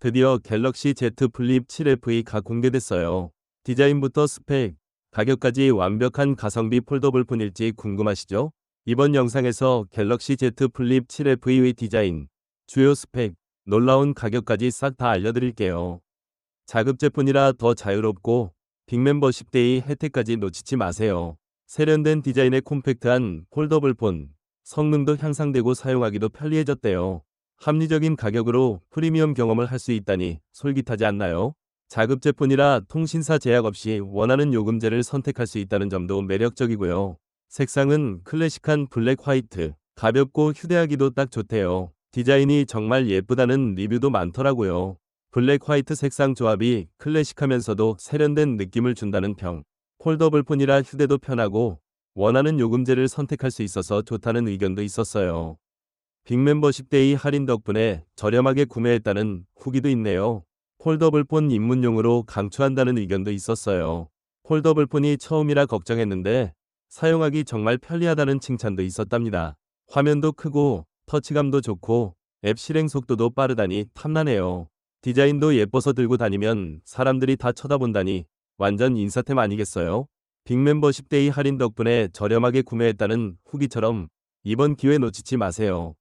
드디어 갤럭시 Z 플립 7F가 공개됐어요. 디자인부터 스펙, 가격까지 완벽한 가성비 폴더블 폰일지 궁금하시죠? 이번 영상에서 갤럭시 Z 플립 7F의 디자인, 주요 스펙, 놀라운 가격까지 싹 다 알려드릴게요. 자급 제품이라 더 자유롭고 빅멤버십 데이 혜택까지 놓치지 마세요. 세련된 디자인의 콤팩트한 폴더블 폰, 성능도 향상되고 사용하기도 편리해졌대요. 합리적인 가격으로 프리미엄 경험을 할 수 있다니 솔깃하지 않나요? 자급 제품이라 통신사 제약 없이 원하는 요금제를 선택할 수 있다는 점도 매력적이고요. 색상은 클래식한 블랙 화이트, 가볍고 휴대하기도 딱 좋대요. 디자인이 정말 예쁘다는 리뷰도 많더라고요. 블랙 화이트 색상 조합이 클래식하면서도 세련된 느낌을 준다는 평. 폴더블 폰이라 휴대도 편하고 원하는 요금제를 선택할 수 있어서 좋다는 의견도 있었어요. 빅멤버십 데이 할인 덕분에 저렴하게 구매했다는 후기도 있네요. 폴더블 폰 입문용으로 강추한다는 의견도 있었어요. 폴더블 폰이 처음이라 걱정했는데 사용하기 정말 편리하다는 칭찬도 있었답니다. 화면도 크고 터치감도 좋고 앱 실행 속도도 빠르다니 탐나네요. 디자인도 예뻐서 들고 다니면 사람들이 다 쳐다본다니 완전 인사템 아니겠어요? 빅멤버십 데이 할인 덕분에 저렴하게 구매했다는 후기처럼 이번 기회 놓치지 마세요.